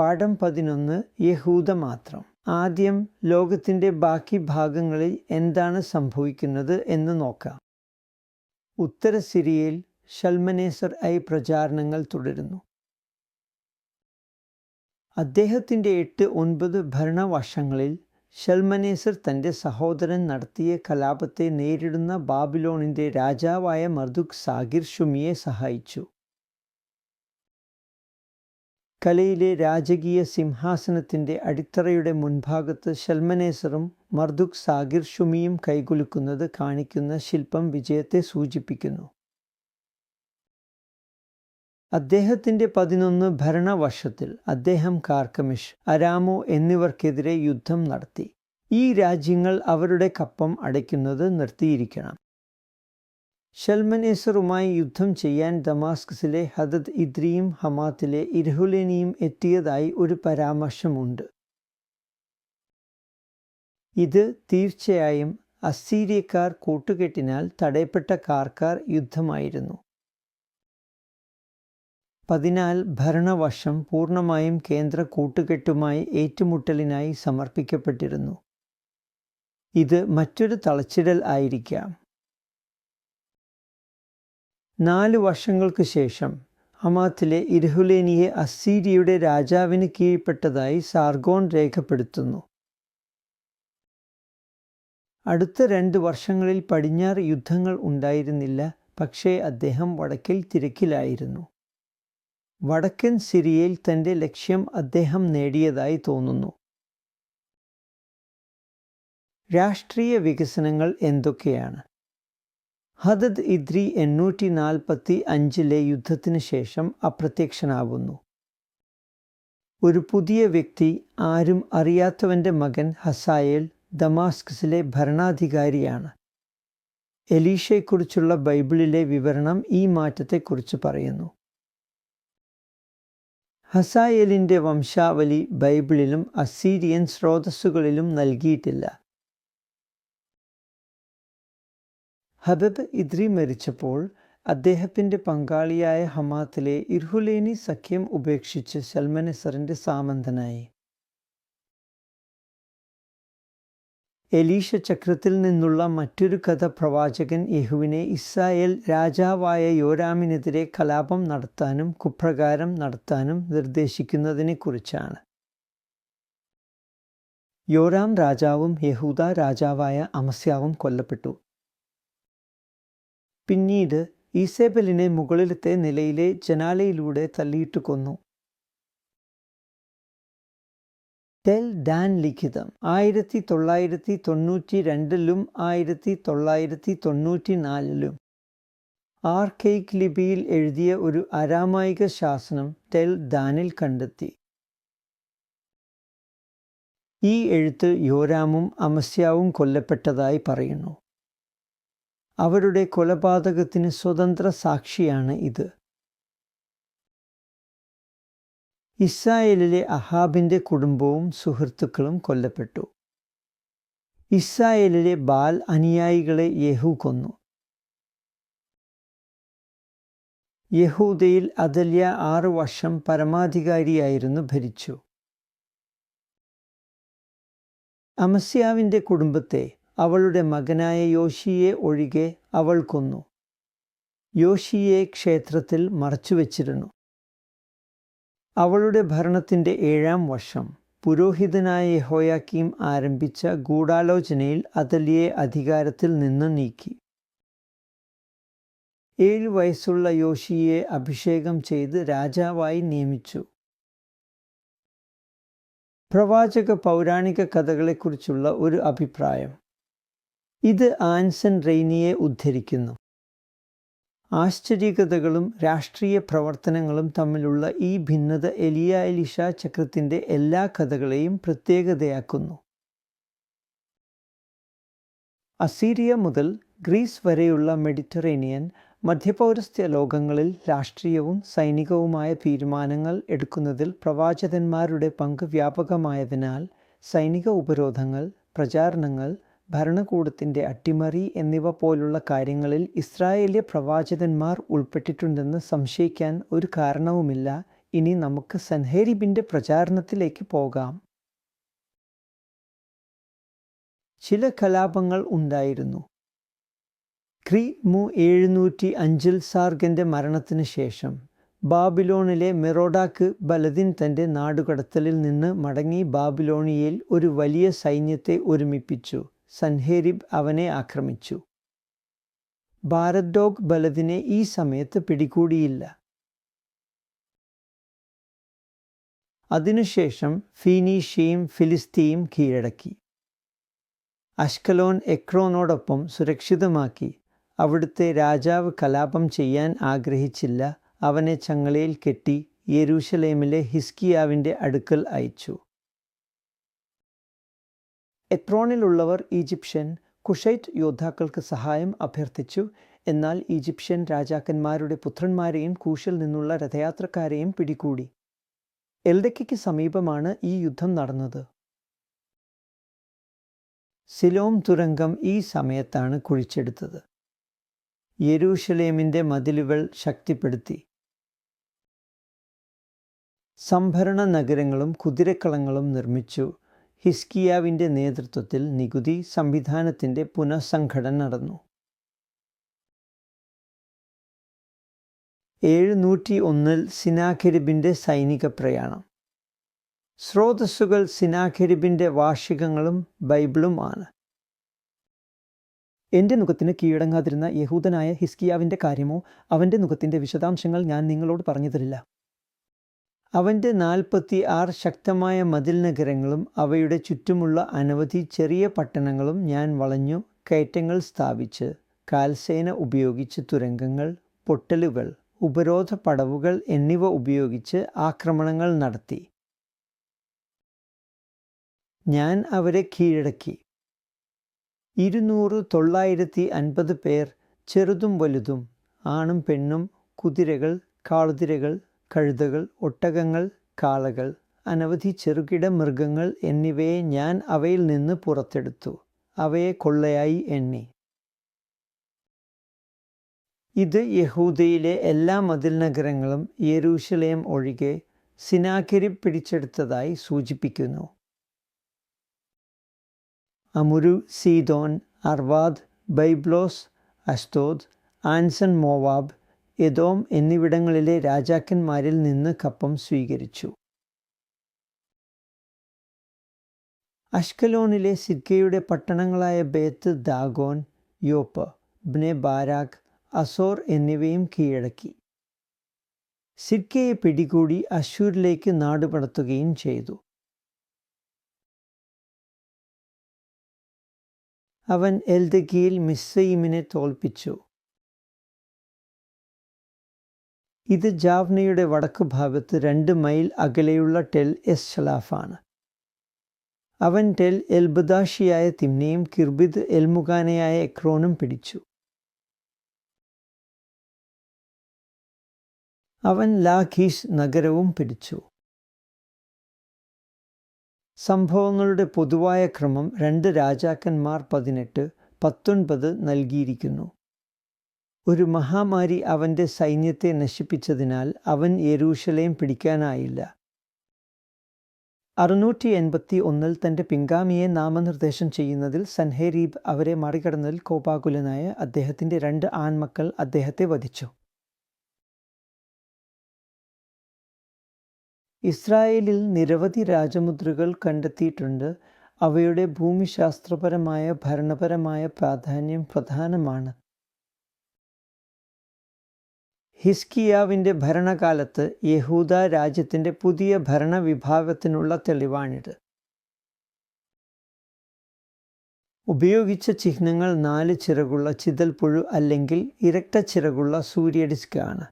പാഠം പതിനൊന്ന് യഹൂദ മാത്രം. ആദ്യം ലോകത്തിന്റെ ബാക്കി ഭാഗങ്ങളിൽ എന്താണ് സംഭവിക്കുന്നത് എന്ന് നോക്കാം. ഉത്തര സിരിയയിൽ ഷൽമനേസർ ഐ പ്രചാരണങ്ങൾ തുടരുന്നു. അദ്ദേഹത്തിന്റെ എട്ട് ഒൻപത് ഭരണവർഷങ്ങളിൽ ഷൽമനേസർ തന്റെ സഹോദരൻ നടത്തിയ കലാപത്തെ നേരിടുന്ന ബാബിലോണിന്റെ രാജാവായ മർദുക് സാഗിർ ഷുമിയെ സഹായിച്ചു. കലയിലെ രാജകീയ സിംഹാസനത്തിന്റെ അടിത്തറയുടെ മുൻഭാഗത്ത് ഷൽമനേസറും മർദുക് സാഗിർ ഷുമിയും കൈകുലുക്കുന്നത് കാണിക്കുന്ന ശില്പം വിജയത്തെ സൂചിപ്പിക്കുന്നു. അദ്ദേഹത്തിന്റെ പതിനൊന്ന് ഭരണവർഷത്തിൽ അദ്ദേഹം കാർക്കമിഷ് അരാമോ എന്നിവർക്കെതിരെ യുദ്ധം നടത്തി. ഈ രാജ്യങ്ങൾ അവരുടെ കപ്പം അടയ്ക്കുന്നത് നിർത്തിയിരിക്കണം. ഷൽമനേസറുമായി യുദ്ധം ചെയ്യാൻ ദമാസ്കസിലെ ഹദത് ഇദ്രിയും ഹമാത്തിലെ ഇർഹുലിനിയും എത്തിയതായി ഒരു പരാമർശമുണ്ട്. ഇത് തീർച്ചയായും അസീരിയക്കാർ കൂട്ടുകെട്ടിനാൽ തടയപ്പെട്ട കാർക്കാർ യുദ്ധമായിരുന്നു. പതിനാൽ ഭരണവർഷം പൂർണമായും കേന്ദ്ര കൂട്ടുകെട്ടുമായി ഏറ്റുമുട്ടലിനായി സമർപ്പിക്കപ്പെട്ടിരുന്നു. ഇത് മറ്റൊരു തളച്ചിടൽ ആയിരിക്കാം. നാല് വർഷങ്ങൾക്ക് ശേഷം അമാത്തിലെ ഇർഹുലേനിയെ അസീരിയയുടെ രാജാവിന് കീഴ്പ്പെട്ടതായി സാർഗോൺ രേഖപ്പെടുത്തുന്നു. അടുത്ത രണ്ട് വർഷങ്ങളിൽ പടിഞ്ഞാറ് യുദ്ധങ്ങൾ ഉണ്ടായിരുന്നില്ല പക്ഷേ അദ്ദേഹം വടക്കിൽ തിരക്കിലായിരുന്നു. വടക്കൻ സിറിയയിൽ തന്റെ ലക്ഷ്യം അദ്ദേഹം നേടിയതായി തോന്നുന്നു. രാഷ്ട്രീയ വികസനങ്ങൾ എന്തൊക്കെയാണ്? ഹദദ് ഇദ്രി എണ്ണൂറ്റി നാൽപ്പത്തി അഞ്ചിലെ യുദ്ധത്തിന് ശേഷം അപ്രത്യക്ഷനാവുന്നു ഒരു പുതിയ വ്യക്തി ആരും അറിയാത്തവന്റെ മകൻ ഹസായേൽ ദമാസ്കസിലെ ഭരണാധികാരിയാണ്. എലീഷയെക്കുറിച്ചുള്ള ബൈബിളിലെ വിവരണം ഈ മാറ്റത്തെക്കുറിച്ച് പറയുന്നു. ഹസായേലിന്റെ വംശാവലി ബൈബിളിലും അസീരിയൻ സ്രോതസ്സുകളിലും നൽകിയിട്ടില്ല. ഹബബ് ഇദ്രി മരിച്ചപ്പോൾ അദ്ദേഹത്തിന്റെ പങ്കാളിയായ ഹമാത്തിലെ ഇർഹുലേനി സഖ്യം ഉപേക്ഷിച്ച് സൽമനസറിന്റെ സാമന്തനായി. എലീഷ ചക്രത്തിൽ നിന്നുള്ള മറ്റൊരു കഥ പ്രവാചകൻ യഹുവിനെ ഇസ്രായേൽ രാജാവായ യോരാമിനെതിരെ കലാപം നടത്താനും കുപ്രകാരം നടത്താനും നിർദ്ദേശിക്കുന്നതിനെക്കുറിച്ചാണ് യോരാം രാജാവും യഹൂദ രാജാവായ അമസ്യാവും കൊല്ലപ്പെട്ടു. പിന്നീട് ഈസേബലിനെ മുകളിലത്തെ നിലയിലെ ജനാലയിലൂടെ തള്ളിയിട്ട് കൊന്നു. ടെൽ ഡാൻ ലിഖിതം. ആയിരത്തി തൊള്ളായിരത്തി തൊണ്ണൂറ്റി രണ്ടിലും ആയിരത്തി തൊള്ളായിരത്തി തൊണ്ണൂറ്റി നാലിലും ആർക്കെയ്ക്ക് ലിപിയിൽ എഴുതിയ ഒരു അരാമായിക ശാസനം ടെൽ ദാനിൽ കണ്ടെത്തി. ഈ എഴുത്ത് യോരാമും അമസ്യാവും കൊല്ലപ്പെട്ടതായി പറയുന്നു. അവരുടെ കൊലപാതകത്തിന് സ്വതന്ത്ര സാക്ഷിയാണ് ഇത്. ഇസ്രായേലിലെ അഹാബിന്റെ കുടുംബവും സുഹൃത്തുക്കളും കൊല്ലപ്പെട്ടു. ഇസ്രായേലിലെ ബാൽ അനുയായികളെ യഹു കൊന്നു. യഹൂദയിൽ അതല്യ ആറ് വർഷം പരമാധികാരിയായിരുന്നു ഭരിച്ചു. അമസ്യാവിന്റെ കുടുംബത്തെ അവളുടെ മകനായ യോഷിയെ ഒഴികെ അവൾ കൊന്നു. യോഷിയെ ക്ഷേത്രത്തിൽ മറച്ചുവെച്ചിരുന്നു. അവളുടെ ഭരണത്തിന്റെ ഏഴാം വർഷം പുരോഹിതനായ യഹോയാക്കീം ആരംഭിച്ച ഗൂഢാലോചനയിൽ അതലിയെ അധികാരത്തിൽ നിന്ന് നീക്കി. ഏഴ് വയസ്സുള്ള യോഷിയെ അഭിഷേകം ചെയ്ത് രാജാവായി നിയമിച്ചു. പ്രവാചക പൗരാണിക കഥകളെക്കുറിച്ചുള്ള ഒരു അഭിപ്രായം. ഇത് ആൻസൺ റെയ്നിയെ ഉദ്ധരിക്കുന്നു. ആശ്ചര്യകഥകളും രാഷ്ട്രീയ പ്രവർത്തനങ്ങളും തമ്മിലുള്ള ഈ ഭിന്നത എലിയ എലിഷ ചക്രത്തിന്റെ എല്ലാ കഥകളെയും പ്രത്യേകതയാക്കുന്നു. അസീരിയ മുതൽ ഗ്രീസ് വരെയുള്ള മെഡിറ്ററേനിയൻ മധ്യപൗരസ്ത്യ ലോകങ്ങളിൽ രാഷ്ട്രീയവും സൈനികവുമായ തീരുമാനങ്ങൾ എടുക്കുന്നതിൽ പ്രവാചകന്മാരുടെ പങ്ക് വ്യാപകമായതിനാൽ സൈനിക ഉപരോധങ്ങൾ പ്രചാരണങ്ങൾ ഭരണകൂടത്തിന്റെ അട്ടിമറി എന്നിവ പോലുള്ള കാര്യങ്ങളിൽ ഇസ്രായേലിയ പ്രവാചകന്മാർ ഉൾപ്പെട്ടിട്ടുണ്ടെന്ന് സംശയിക്കാൻ ഒരു കാരണവുമില്ല. ഇനി നമുക്ക് സൻഹേരിബിന്റെ പ്രചാരണത്തിലേക്ക് പോകാം. ചില കലാപങ്ങൾ ഉണ്ടായിരുന്നു. ക്രി മു എഴുന്നൂറ്റി അഞ്ചിൽ സാർഗന്റെ മരണത്തിന് ശേഷം ബാബിലോണിലെ മെറോഡാക്ക് ബലദിൻ തന്റെ നാടുകടത്തലിൽ നിന്ന് മടങ്ങി ബാബിലോണിയയിൽ ഒരു വലിയ സൈന്യത്തെ ഒരുമിപ്പിച്ചു. സൻഹേരിബ് അവനെ ആക്രമിച്ചു. ഭാരത് ഡോഗ് ബലദിനെ ഈ സമയത്ത് പിടികൂടിയില്ല. അതിനുശേഷം ഫീനീഷ്യയും ഫിലിസ്തീയും കീഴടക്കി. അഷ്കലോൻ എക്രോനോടൊപ്പം സുരക്ഷിതമാക്കി. അവിടുത്തെ രാജാവ് കലാപം ചെയ്യാൻ ആഗ്രഹിച്ചില്ല. അവനെ ചങ്ങലയിൽ കെട്ടി യെരൂഷലേമിലെ ഹിസ്കിയാവിന്റെ അടുക്കൽ അയച്ചു. എത്രോണിലുള്ളവർ ഈജിപ്ഷ്യൻ കുഷൈറ്റ് യോദ്ധാക്കൾക്ക് സഹായം അഭ്യർത്ഥിച്ചു. എന്നാൽ ഈജിപ്ഷ്യൻ രാജാക്കന്മാരുടെ പുത്രന്മാരെയും കൂശിൽ നിന്നുള്ള രഥയാത്രക്കാരെയും പിടികൂടി. എൽഡയ്ക്ക് സമീപമാണ് ഈ യുദ്ധം നടന്നത്. സിലോം തുരങ്കം ഈ സമയത്താണ് കുഴിച്ചെടുത്തത്. യെരൂഷലേമിന്റെ മതിലുകൾ ശക്തിപ്പെടുത്തി. സംഭരണ നഗരങ്ങളും കുതിരക്കളങ്ങളും നിർമ്മിച്ചു. ഹിസ്കിയാവിന്റെ നേതൃത്വത്തിൽ നികുതി സംവിധാനത്തിന്റെ പുനഃസംഘടന നടന്നു. എഴുന്നൂറ്റി ഒന്നിൽ സിനാഖെരിബിന്റെ സൈനിക പ്രയാണം. സ്രോതസ്സുകൾ സിനാഖെരിബിന്റെ വാർഷികങ്ങളും ബൈബിളുമാണ് എന്റെ മുഖത്തിന് കീഴടങ്ങാതിരുന്ന യഹൂദനായ ഹിസ്കിയാവിന്റെ കാര്യമോ അവന്റെ മുഖത്തിന്റെ വിശദാംശങ്ങൾ ഞാൻ നിങ്ങളോട് പറഞ്ഞു തരില്ല അവന്റെ നാൽപ്പത്തി ആറ് ശക്തമായ മതിൽ നഗരങ്ങളും അവയുടെ ചുറ്റുമുള്ള അനവധി ചെറിയ പട്ടണങ്ങളും ഞാൻ വളഞ്ഞു കയറ്റങ്ങൾ സ്ഥാപിച്ച് കാൽസേന ഉപയോഗിച്ച് തുരങ്കങ്ങൾ പൊട്ടലുകൾ ഉപരോധ പടവുകൾ എന്നിവ ഉപയോഗിച്ച് ആക്രമണങ്ങൾ നടത്തി. ഞാൻ അവരെ കീഴടക്കി. ഇരുന്നൂറ് തൊള്ളായിരത്തി അൻപത് പേർ ചെറുതും വലുതും ആണും പെണ്ണും കുതിരകൾ കാളുതിരകൾ കഴുതകൾ ഒട്ടകങ്ങൾ കാളകൾ അനവധി ചെറുകിട മൃഗങ്ങൾ എന്നിവയെ ഞാൻ അവയിൽ നിന്ന് പുറത്തെടുത്തു. അവയെ കൊള്ളയായി എണ്ണി. ഇത് യഹൂദയിലെ എല്ലാ മതിൽ നഗരങ്ങളും യെരൂശലേം ഒഴികെ സിനാക്കരി പിടിച്ചെടുത്തതായി സൂചിപ്പിക്കുന്നു. Amurru Sidon Arvad Byblos Ashdod Anson Moab Edom എന്നിവിടങ്ങളിലെ രാജാക്കന്മാരിൽ നിന്ന് കപ്പം സ്വീകരിച്ചു. അഷ്കലോണിലെ സിദ്കയുടെ പട്ടണങ്ങളായ ബേത്ത് ദാഗോൻ യോപ്പ് ബ്നെ ബാരാഖ് അസോർ എന്നിവയും കീഴടക്കി. സിദ്കയെ പിടികൂടി അശൂരിലേക്ക് നാടുപടത്തുകയും ചെയ്തു. അവൻ എൽദഗിയിൽ മിസ്സയിമിനെ തോൽപ്പിച്ചു. ഇത് ജാവ്നയുടെ വടക്കു ഭാഗത്ത് രണ്ട് മൈൽ അകലെയുള്ള ടെൽ എസ് ഷലാഫാണ്. അവൻ ടെൽ എൽബദാഷിയായ തിമ്നയും കിർബിദ് എൽമുഖാനയായ എക്രോനും പിടിച്ചു. അവൻ ലാഖീഷ് നഗരവും പിടിച്ചു. സംഭവങ്ങളുടെ പൊതുവായ ക്രമം രണ്ട് രാജാക്കന്മാർ പതിനെട്ട് പത്തൊൻപത് നൽകിയിരിക്കുന്നു. ഒരു മഹാമാരി അവന്റെ സൈന്യത്തെ നശിപ്പിച്ചതിനാൽ അവൻ യെരൂഷലേം പിടിക്കാനായില്ല. അറുന്നൂറ്റി എൺപത്തി ഒന്നിൽ തന്റെ പിൻഗാമിയെ നാമനിർദ്ദേശം ചെയ്യുന്നതിൽ സൻഹേരീബ് അവരെ മറികടന്നതിൽ കോപാകുലനായ അദ്ദേഹത്തിന്റെ രണ്ട് ആൺമക്കൾ അദ്ദേഹത്തെ വധിച്ചു. ഇസ്രായേലിൽ നിരവധി രാജമുദ്രകൾ കണ്ടെത്തിയിട്ടുണ്ട്. അവയുടെ ഭൂമിശാസ്ത്രപരമായ ഭരണപരമായ പ്രാധാന്യം പ്രധാനമാണ്. ഹിസ്കിയാവിന്റെ ഭരണകാലത്ത് യഹൂദ രാജ്യത്തിന്റെ പുതിയ ഭരണവിഭാഗത്തിനുള്ള തെളിവാണിത്. ഉപയോഗിച്ച ചിഹ്നങ്ങൾ നാല് ചിറകുള്ള ചിതൽപ്പുഴു അല്ലെങ്കിൽ ഇരട്ട ചിറകുള്ള സൂര്യഡിസ്ക് ആണ്.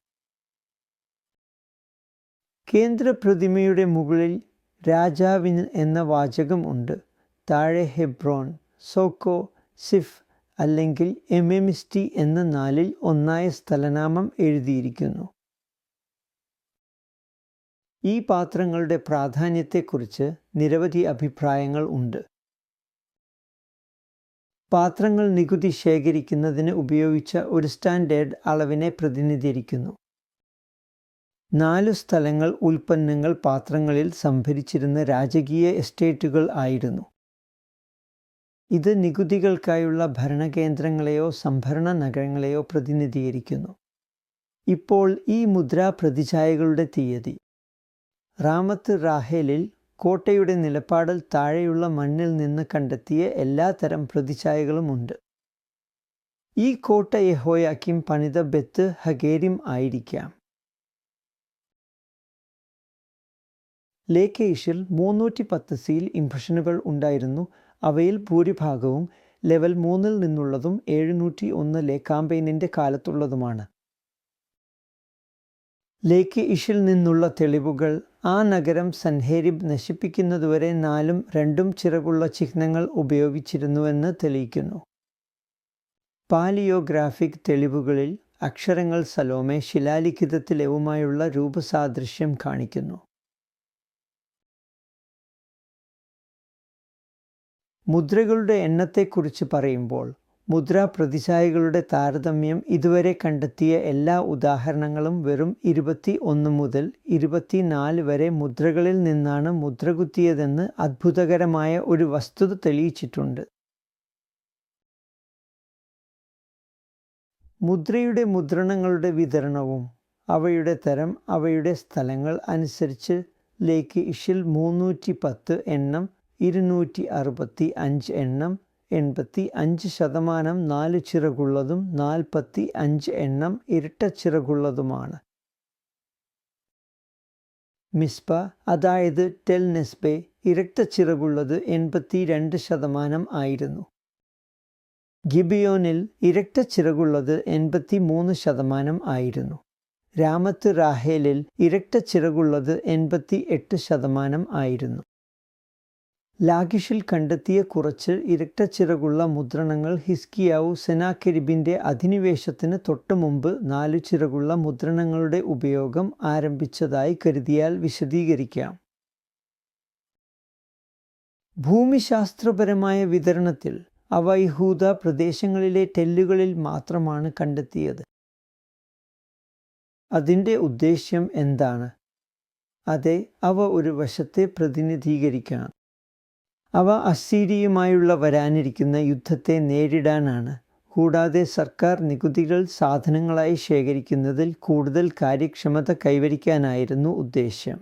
കേന്ദ്ര പ്രതിമയുടെ മുകളിൽ രാജാവിന് എന്ന വാചകം ഉണ്ട്. താഴെ ഹെബ്രോൺ സോക്കോ സിഫ് അല്ലെങ്കിൽ എമെമിസ്റ്റി എന്ന നാലിൽ ഒന്നായ സ്ഥലനാമം എഴുതിയിരിക്കുന്നു. ഈ പാത്രങ്ങളുടെ പ്രാധാന്യത്തെക്കുറിച്ച് നിരവധി അഭിപ്രായങ്ങൾ ഉണ്ട്. പാത്രങ്ങൾ നികുതി ശേഖരിക്കുന്നതിന് ഉപയോഗിച്ച ഒരു സ്റ്റാൻഡേർഡ് അളവിനെ പ്രതിനിധീകരിക്കുന്നു. നാലു സ്ഥലങ്ങൾ ഉൽപ്പന്നങ്ങൾ പാത്രങ്ങളിൽ സംഭരിച്ചിരുന്ന രാജകീയ എസ്റ്റേറ്റുകൾ ആയിരുന്നു. ഇത് നികുതികൾക്കായുള്ള ഭരണകേന്ദ്രങ്ങളെയോ സംഭരണ നഗരങ്ങളെയോ പ്രതിനിധീകരിക്കുന്നു. ഇപ്പോൾ ഈ മുദ്രാ പ്രതിച്ഛായകളുടെ തീയതി. റാമത്ത് റാഹേലിൽ കോട്ടയുടെ നിലപാടിൽ താഴെയുള്ള മണ്ണിൽ നിന്ന് കണ്ടെത്തിയ എല്ലാ തരം പ്രതിച്ഛായകളുമുണ്ട് ഈ കോട്ട യഹോയാക്കിം പണിത ബെത്ത് ഹഗേരിം ആയിരിക്കാം. ലേക്കേഷിൽ മൂന്നൂറ്റി പത്ത് സീൽ ഇംപ്രഷനുകൾ ഉണ്ടായിരുന്നു. അവയിൽ ഭൂരിഭാഗവും ലെവൽ മൂന്നിൽ നിന്നുള്ളതും എഴുന്നൂറ്റി ഒന്നിലെ കാമ്പയിനിന്റെ കാലത്തുള്ളതുമാണ്. ലേക്ക് ഇഷിൽ നിന്നുള്ള തെളിവുകൾ ആ നഗരം സൻഹേരിബ് നശിപ്പിക്കുന്നതുവരെ നാലും രണ്ടും ചിറകുള്ള ചിഹ്നങ്ങൾ ഉപയോഗിച്ചിരുന്നുവെന്ന് തെളിയിക്കുന്നു. പാലിയോഗ്രാഫിക് തെളിവുകളിൽ അക്ഷരങ്ങൾ സലോമെ ശിലാലിഖിതത്തിലെവുമായുള്ള രൂപസാദൃശ്യം കാണിക്കുന്നു. മുദ്രകളുടെ എണ്ണത്തെക്കുറിച്ച് പറയുമ്പോൾ മുദ്രാ പ്രതിച്ഛായകളുടെ താരതമ്യം ഇതുവരെ കണ്ടെത്തിയ എല്ലാ ഉദാഹരണങ്ങളും വെറും ഇരുപത്തി ഒന്ന് മുതൽ ഇരുപത്തിനാല് വരെ മുദ്രകളിൽ നിന്നാണ് മുദ്രകുത്തിയതെന്ന് അത്ഭുതകരമായ ഒരു വസ്തുത തെളിയിച്ചിട്ടുണ്ട്. മുദ്രയുടെ മുദ്രണങ്ങളുടെ വിതരണവും അവയുടെ തരം അവയുടെ സ്ഥലങ്ങൾ അനുസരിച്ച് ലേക്ക് ഇഷിൽ മുന്നൂറ്റി പത്ത് എണ്ണം ഇരുന്നൂറ്റി അറുപത്തി അഞ്ച് എണ്ണം എൺപത്തി അഞ്ച് ശതമാനം നാല് ചിറകുള്ളതും നാൽപ്പത്തി അഞ്ച് എണ്ണം ഇരട്ട ചിറകുള്ളതുമാണ്. മിസ്ബ അതായത് ടെൽ നെസ്ബെ ഇരട്ട ചിറകുള്ളത് എൺപത്തി രണ്ട് ശതമാനം ആയിരുന്നു. ഗിബിയോനിൽ ഇരട്ട ചിറകുള്ളത് എൺപത്തി മൂന്ന് ശതമാനം ആയിരുന്നു. രാമത്ത് റാഹേലിൽ ഇരട്ട ചിറകുള്ളത് എൺപത്തി എട്ട് ശതമാനം ആയിരുന്നു. ലാഗിഷിൽ കണ്ടെത്തിയ കുറച്ച് ഇരട്ട ചിറകുള്ള മുദ്രണങ്ങൾ ഹിസ്കിയാവു സെനാക്കെരിബിന്റെ അധിനിവേശത്തിന് തൊട്ടു മുമ്പ് നാലു ചിറകുള്ള മുദ്രണങ്ങളുടെ ഉപയോഗം ആരംഭിച്ചതായി കരുതിയാൽ വിശദീകരിക്കാം. ഭൂമിശാസ്ത്രപരമായ വിതരണത്തിൽ അവ പ്രദേശങ്ങളിലെ ടെല്ലുകളിൽ മാത്രമാണ് കണ്ടെത്തിയത്. അതിന്റെ ഉദ്ദേശ്യം എന്താണ്? അതെ അവ ഒരു വശത്തെ പ്രതിനിധീകരിക്കണം. അവ അസീരിയുമായുള്ള വരാനിരിക്കുന്ന യുദ്ധത്തെ നേരിടാനാണ്. കൂടാതെ സർക്കാർ നികുതികൾ സാധനങ്ങളായി ശേഖരിക്കുന്നതിൽ കൂടുതൽ കാര്യക്ഷമത കൈവരിക്കാനായിരുന്നു ഉദ്ദേശ്യം.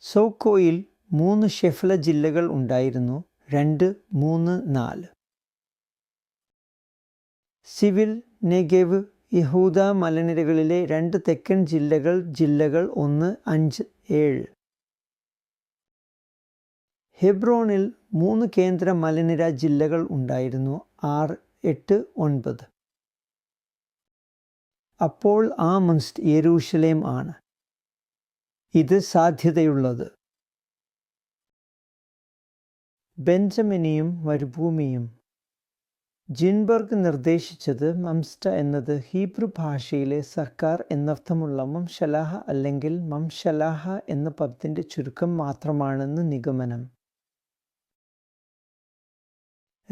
സോക്കോയിൽ മൂന്ന് ഷെഫ്ല ജില്ലകൾ ഉണ്ടായിരുന്നു. രണ്ട് മൂന്ന് നാല്. സിവിൽ നെഗേവ് യഹൂദ മലനിരകളിലെ രണ്ട് തെക്കൻ ജില്ലകൾ ജില്ലകൾ ഒന്ന് അഞ്ച് ഏഴ്. ഹെബ്രോണിൽ മൂന്ന് കേന്ദ്ര മലനിര ജില്ലകൾ ഉണ്ടായിരുന്നു. ആറ് എട്ട് ഒൻപത്. അപ്പോൾ ആ മൻസ്റ്റ് യെരൂഷലേം ആണ്. ഇത് സാധ്യതയുള്ളത്. ബെഞ്ചമിനിയും മരുഭൂമിയും. ജിൻബർഗ് നിർദ്ദേശിച്ചത് മംസ്റ്റ എന്നത് ഹീബ്രു ഭാഷയിലെ സർക്കാർ എന്നർത്ഥമുള്ള മംഷലാഹ അല്ലെങ്കിൽ മംഷലാഹ എന്ന പദത്തിന്റെ ചുരുക്കം മാത്രമാണെന്ന് നിഗമനം.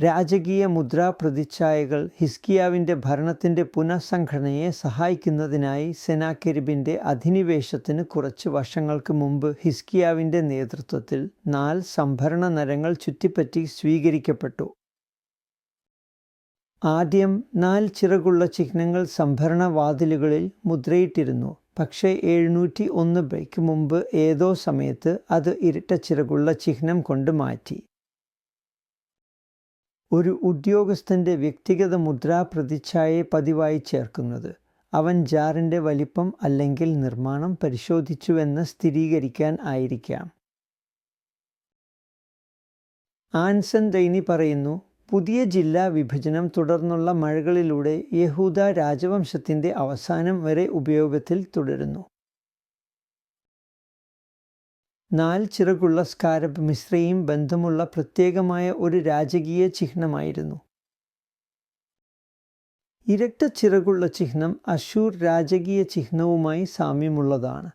രാജകീയ മുദ്രാ പ്രതിച്ഛായകൾ ഹിസ്കിയാവിന്റെ ഭരണത്തിന്റെ പുനഃസംഘടനയെ സഹായിക്കുന്നതിനായി സെനാക്കെരിബിന്റെ അധിനിവേശത്തിന് കുറച്ച് വർഷങ്ങൾക്ക് മുമ്പ് ഹിസ്കിയാവിന്റെ നേതൃത്വത്തിൽ നാല് സംഭരണ നരങ്ങൾ ചുറ്റിപ്പറ്റി സ്വീകരിക്കപ്പെട്ടു. ആദ്യം നാല് ചിറകുള്ള ചിഹ്നങ്ങൾ സംഭരണ വാതിലുകളിൽ മുദ്രയിട്ടിരുന്നു. പക്ഷേ എഴുന്നൂറ്റി ഒന്ന് ബൈക്ക് മുമ്പ് ഏതോ സമയത്ത് അത് ഇരട്ട ചിറകുള്ള ചിഹ്നം കൊണ്ട് മാറ്റി. ഒരു ഉദ്യോഗസ്ഥന്റെ വ്യക്തിഗത മുദ്രാ പ്രതിച്ഛായയെ പതിവായി ചേർക്കുന്നത്. അവൻ ജാറിന്റെ വലിപ്പം അല്ലെങ്കിൽ നിർമ്മാണം പരിശോധിച്ചുവെന്ന് സ്ഥിരീകരിക്കാൻ ആയിരിക്കാം. ആൻസൻ ദൈനി പറയുന്നു പുതിയ ജില്ലാ വിഭജനം തുടർന്നുള്ള മഴകളിലൂടെ യഹൂദ രാജവംശത്തിന്റെ അവസാനം വരെ ഉപയോഗത്തിൽ തുടരുന്നു. നാല് ചിറകുള്ള സ്കാരബ് മിശ്രയും ബന്ധമുള്ള പ്രത്യേകമായ ഒരു രാജകീയ ചിഹ്നമായിരുന്നു. ഇരട്ട ചിറകുള്ള ചിഹ്നം അശൂർ രാജകീയ ചിഹ്നവുമായി സാമ്യമുള്ളതാണ്.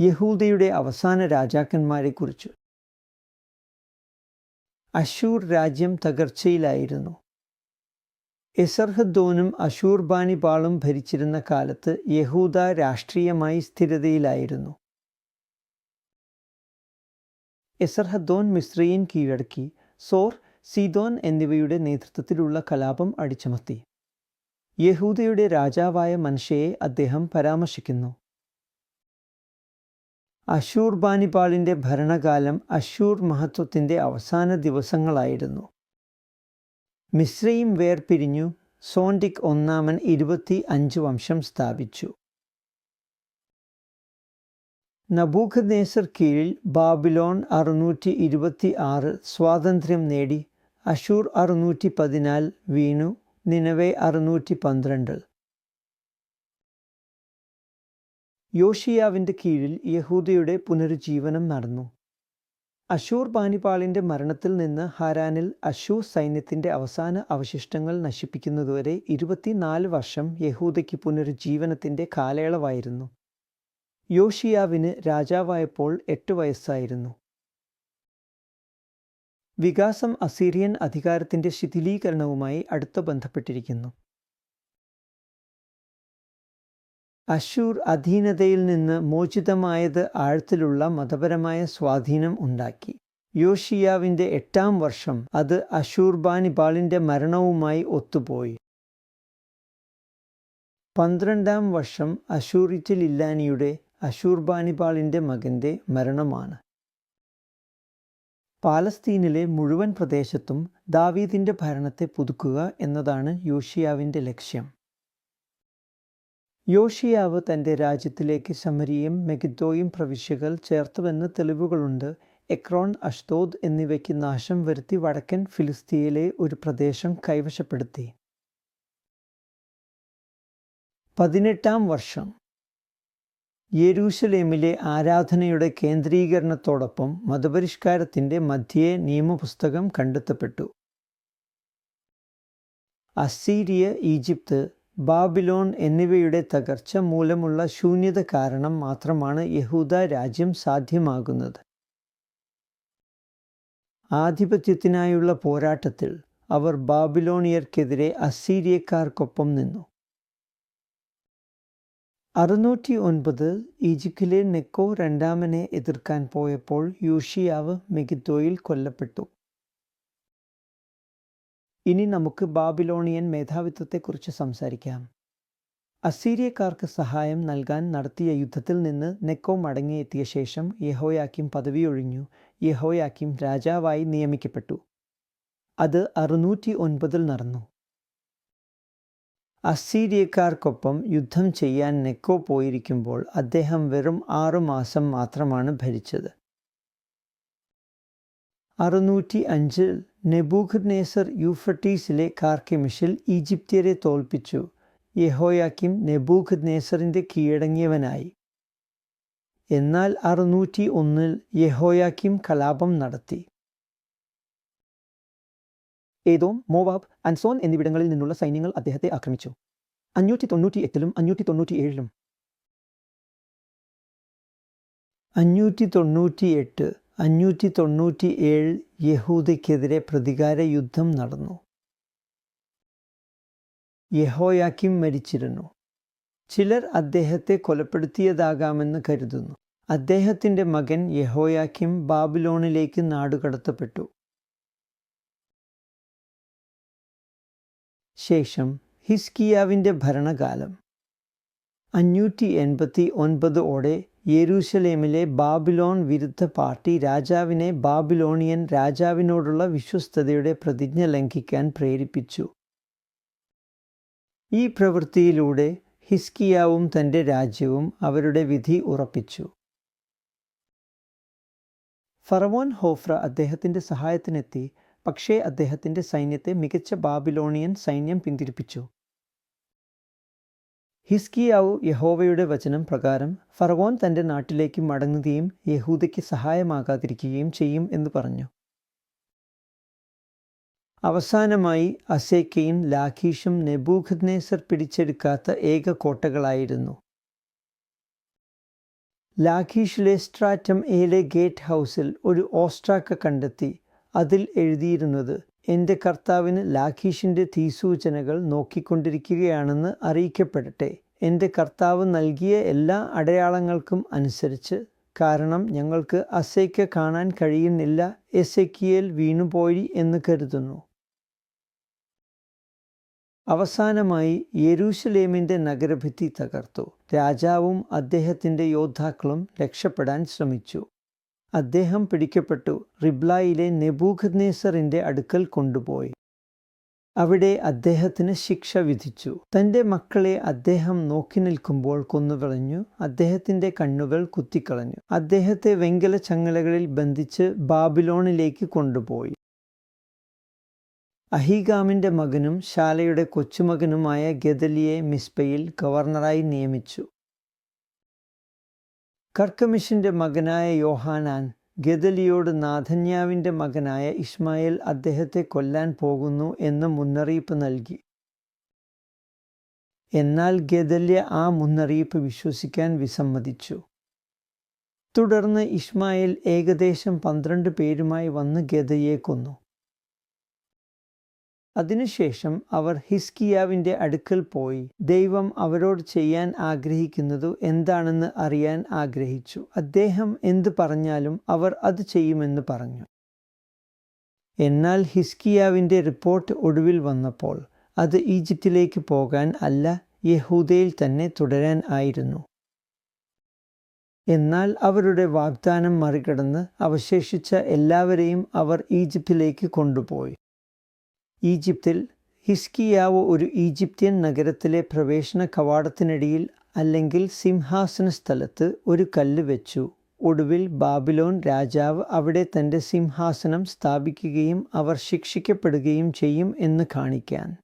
യഹൂദയുടെ അവസാന രാജാക്കന്മാരെക്കുറിച്ച്. അശൂർ രാജ്യം തകർച്ചയിലായിരുന്നു. എസർഹദ്ദോനും അശൂർബാനിപാളും ഭരിച്ചിരുന്ന കാലത്ത് യഹൂദ രാഷ്ട്രീയമായി സ്ഥിരതയിലായിരുന്നു. എസർഹദ്ദോൻ മിസ്രൈൻ കീഴടക്കി സോർ സീദോൻ എന്നിവയുടെ നേതൃത്വത്തിലുള്ള കലാപം അടിച്ചമർത്തി. യഹൂദയുടെ രാജാവായ മനുഷ്യയെ അദ്ദേഹം പരാമർശിക്കുന്നു. അശൂർ ബാനിപാളിന്റെ ഭരണകാലം അശൂർ മഹത്വത്തിന്റെ അവസാന ദിവസങ്ങളായിരുന്നു. മിശ്രയും വേർപിരിഞ്ഞു സോണ്ടിക് ഒന്നാമൻ ഇരുപത്തി അഞ്ച് വംശം സ്ഥാപിച്ചു. നബൂഖദ്നേസർ കീഴിൽ ബാബിലോൺ അറുന്നൂറ്റി ഇരുപത്തി ആറ് സ്വാതന്ത്ര്യം നേടി അഷൂർ അറുന്നൂറ്റി പതിനാല് വീണു നിലവെ അറുന്നൂറ്റി പന്ത്രണ്ട്. യോഷിയാവിന്റെ കീഴിൽ യഹൂദയുടെ പുനരുജ്ജീവനം നടന്നു. അശൂർ പാനിപാളിന്റെ മരണത്തിൽ നിന്ന് ഹാരാനിൽ അശൂർ സൈന്യത്തിന്റെ അവസാന അവശിഷ്ടങ്ങൾ നശിപ്പിക്കുന്നതുവരെ ഇരുപത്തിനാല് വർഷം യഹൂദയ്ക്ക് പുനരുജ്ജീവനത്തിന്റെ കാലയളവായിരുന്നു. യോഷിയാവിന് രാജാവായപ്പോൾ എട്ട് വയസ്സായിരുന്നു. വികാസം അസീറിയൻ അധികാരത്തിന്റെ ശിഥിലീകരണവുമായി അടുത്ത ബന്ധപ്പെട്ടിരിക്കുന്നു. അശൂർ അധീനതയിൽ നിന്ന് മോചിതമായത് ആഴത്തിലുള്ള മതപരമായ സ്വാധീനം ഉണ്ടാക്കി. യോഷിയാവിന്റെ എട്ടാം വർഷം അത് അശൂർബാനിബാളിന്റെ മരണവുമായി ഒത്തുപോയി. പന്ത്രണ്ടാം വർഷം അശൂറിറ്റിൽ ഇല്ലാനിയുടെ അശൂർബാനിബാളിന്റെ മകന്റെ മരണമാണ്. പാലസ്തീനിലെ മുഴുവൻ പ്രദേശത്തും ദാവീദിന്റെ ഭരണത്തെ പുതുക്കുക എന്നതാണ് യോഷിയാവിന്റെ ലക്ഷ്യം. യോഷിയാവ് തന്റെ രാജ്യത്തിലേക്ക് ശമരിയും മെഗിദ്ദോയും പ്രവിശ്യകൾ ചേർത്തുവെന്ന് തെളിവുകളുണ്ട്. എക്രോൺ അഷ്തോദ് എന്നിവയ്ക്ക് നാശം വരുത്തി വടക്കൻ ഫിലിസ്തീനിലെ ഒരു പ്രദേശം കൈവശപ്പെടുത്തി. പതിനെട്ടാം വർഷം. യെരൂശലേമിലെ ആരാധനയുടെ കേന്ദ്രീകരണത്തോടൊപ്പം മതപരിഷ്കാരത്തിന്റെ മധ്യേ നിയമപുസ്തകം കണ്ടെത്തപ്പെട്ടു. അസീരിയ ഈജിപ്ത് ബാബിലോൺ എന്നിവയുടെ തകർച്ച മൂലമുള്ള ശൂന്യത കാരണം മാത്രമാണ് യഹൂദ രാജ്യം സാധ്യമാകുന്നത്. ആധിപത്യത്തിനായുള്ള പോരാട്ടത്തിൽ അവർ ബാബിലോണിയർക്കെതിരെ അസീരിയക്കാർക്കൊപ്പം നിന്നു. അറുന്നൂറ്റി ഒൻപത് ഈജിപ്തിലെ നെക്കോ രണ്ടാമനെ എതിർക്കാൻ പോയപ്പോൾ യൂഷിയാവ് മെഗിത്തോയിൽ കൊല്ലപ്പെട്ടു. ഇനി നമുക്ക് ബാബിലോണിയൻ മേധാവിത്വത്തെക്കുറിച്ച് സംസാരിക്കാം. അസീരിയക്കാർക്ക് സഹായം നൽകാൻ നടത്തിയ യുദ്ധത്തിൽ നിന്ന് നെക്കോ മടങ്ങിയെത്തിയ ശേഷം യഹോയാക്കിം പദവിയൊഴിഞ്ഞു. യഹോയാക്കിം രാജാവായി നിയമിക്കപ്പെട്ടു. അത് അറുന്നൂറ്റി ഒൻപതിൽ നടന്നു. അസീരിയക്കാർക്കൊപ്പം യുദ്ധം ചെയ്യാൻ നെക്കോ പോയിരിക്കുമ്പോൾ അദ്ദേഹം വെറും ആറുമാസം മാത്രമാണ് ഭരിച്ചത്. അറുന്നൂറ്റി അഞ്ചിൽ നെബൂഖദ്നേസർ യൂഫ്രട്ടീസിലെ കാർക്കിമിഷിൽ ഈജിപ്തിയരെ തോൽപ്പിച്ചു. യഹോയാക്കിം നെബൂഖദ്നേസറിന്റെ കീഴടങ്ങിയവനായി. എന്നാൽ അറുന്നൂറ്റി ഒന്നിൽ യഹോയാക്കിം കലാപം നടത്തി. ഏതോം മോവാബ് അൻസോൻ എന്നിവിടങ്ങളിൽ നിന്നുള്ള സൈന്യങ്ങൾ അദ്ദേഹത്തെ ആക്രമിച്ചു. അഞ്ഞൂറ്റി തൊണ്ണൂറ്റി എട്ടിലും അഞ്ഞൂറ്റി തൊണ്ണൂറ്റി ഏഴിലും അഞ്ഞൂറ്റി തൊണ്ണൂറ്റി എട്ട് അഞ്ഞൂറ്റി തൊണ്ണൂറ്റി ഏഴ് യഹൂദയ്ക്കെതിരെ പ്രതികാര യുദ്ധം നടന്നു. യഹോയാക്കിം മരിച്ചിരുന്നു. ചിലർ അദ്ദേഹത്തെ കൊലപ്പെടുത്തിയതാകാമെന്ന് കരുതുന്നു. അദ്ദേഹത്തിന്റെ മകൻ യഹോയാക്കിം ബാബിലോണിലേക്ക് നാടുകടത്തപ്പെട്ടു. ശേഷം ഹിസ്കിയാവിന്റെ ഭരണകാലം. അഞ്ഞൂറ്റി എൺപത്തി ഒൻപത് ഓടെ യെരൂശലേമിലെ ബാബിലോൺ വിരുദ്ധ പാർട്ടി രാജാവിനെ ബാബിലോണിയൻ രാജാവിനോടുള്ള വിശ്വസ്തതയുടെ പ്രതിജ്ഞ ലംഘിക്കാൻ പ്രേരിപ്പിച്ചു. ഈ പ്രവൃത്തിയിലൂടെ ഹിസ്കിയാവും തന്റെ രാജ്യവും അവരുടെ വിധി ഉറപ്പിച്ചു. ഫറവോൻ ഹോഫ്ര അദ്ദേഹത്തിന്റെ സഹായത്തിനെത്തി പക്ഷേ അദ്ദേഹത്തിന്റെ സൈന്യത്തെ മികച്ച ബാബിലോണിയൻ സൈന്യം പിന്തിരിപ്പിച്ചു. ഹിസ്കിയാവു യഹോവയുടെ വചനം പ്രകാരം ഫറവോൻ തന്റെ നാട്ടിലേക്ക് മടങ്ങുകയും യഹൂദയ്ക്ക് സഹായമാകാതിരിക്കുകയും ചെയ്യും എന്ന് പറഞ്ഞു. അവസാനമായി അസേക്കയും ലാഖീഷും നെബൂഖദ്നേസർ പിടിച്ചെടുക്കാത്ത ഏക കോട്ടകളായിരുന്നു. ലാഖീഷിലെ സ്ട്രാറ്റം എയിലെ ഗേറ്റ് ഹൗസിൽ ഒരു ഓസ്ട്രാക്ക കണ്ടെത്തി അതിൽ എഴുതിയിരുന്നത് എന്റെ കർത്താവിന് ലാഖീഷിന്റെ തീസൂചനകൾ നോക്കിക്കൊണ്ടിരിക്കുകയാണെന്ന് അറിയിക്കപ്പെടട്ടെ. എന്റെ കർത്താവ് നൽകിയ എല്ലാ അടയാളങ്ങൾക്കും അനുസരിച്ച്. കാരണം ഞങ്ങൾക്ക് അസയ്ക്ക് കാണാൻ കഴിയുന്നില്ല. എസെക്കിയേൽ വീണുപോയി എന്ന് കരുതുന്നു. അവസാനമായി യെരൂശലേമിന്റെ നഗരഭിത്തി തകർത്തു. രാജാവും അദ്ദേഹത്തിന്റെ യോദ്ധാക്കളും രക്ഷപ്പെടാൻ ശ്രമിച്ചു. അദ്ദേഹം പിടിക്കപ്പെട്ടു. റിബ്ലായിലെ നെബൂഖദ്നേസറിന്റെ അടുക്കൽ കൊണ്ടുപോയി. അവിടെ അദ്ദേഹത്തിന് ശിക്ഷ വിധിച്ചു. തന്റെ മക്കളെ അദ്ദേഹം നോക്കി നിൽക്കുമ്പോൾ കൊന്നുകളഞ്ഞു അദ്ദേഹത്തിന്റെ കണ്ണുകൾ കുത്തിക്കളഞ്ഞു. അദ്ദേഹത്തെ വെങ്കല ചങ്ങലകളിൽ ബന്ധിച്ച് ബാബിലോണിലേക്ക് കൊണ്ടുപോയി. അഹീഗാമിന്റെ മകനും ശാലയുടെ കൊച്ചുമകനുമായ ഗദലിയെ മിസ്ബയിൽ ഗവർണറായി നിയമിച്ചു. കർക്കമിഷിന്റെ മകനായ യോഹാനാൻ ഗദലിയോട് നാഥന്യാവിന്റെ മകനായ ഇസ്മായിൽ അദ്ദേഹത്തെ കൊല്ലാൻ പോകുന്നു എന്ന് മുന്നറിയിപ്പ് നൽകി. എന്നാൽ ഗദല്യ ആ മുന്നറിയിപ്പ് വിശ്വസിക്കാൻ വിസമ്മതിച്ചു. തുടർന്ന് ഇസ്മായേൽ ഏകദേശം പന്ത്രണ്ട് പേരുമായി വന്ന് ഗദയെ കൊന്നു. അതിനുശേഷം അവർ ഹിസ്കിയാവിന്റെ അടുക്കൽ പോയി. ദൈവം അവരോട് ചെയ്യാൻ ആഗ്രഹിക്കുന്നതു എന്താണെന്ന് അറിയാൻ ആഗ്രഹിച്ചു. അദ്ദേഹം എന്ത് പറഞ്ഞാലും അവർ അത് ചെയ്യുമെന്ന് പറഞ്ഞു. എന്നാൽ ഹിസ്കിയാവിന്റെ റിപ്പോർട്ട് ഒടുവിൽ വന്നപ്പോൾ അത് ഈജിപ്തിലേക്ക് പോകാൻ അല്ല യഹൂദയിൽ തന്നെ തുടരാൻ ആയിരുന്നു. എന്നാൽ അവരുടെ വാഗ്ദാനം മറികടന്ന് അവശേഷിച്ച എല്ലാവരെയും അവർ ഈജിപ്തിലേക്ക് കൊണ്ടുപോയി. ഈജിപ്തിൽ ഹിസ്കിയാവ് ഒരു ഈജിപ്ഷ്യൻ നഗരത്തിലെ പ്രവേശന കവാടത്തിനടിയിൽ അല്ലെങ്കിൽ സിംഹാസന സ്ഥലത്ത് ഒരു കല്ല് വെച്ചു. ഒടുവിൽ ബാബിലോൺ രാജാവ് അവിടെ തന്റെ സിംഹാസനം സ്ഥാപിക്കുകയും അവർ ശിക്ഷിക്കപ്പെടുകയും ചെയ്യും എന്ന് കാണിക്കാൻ.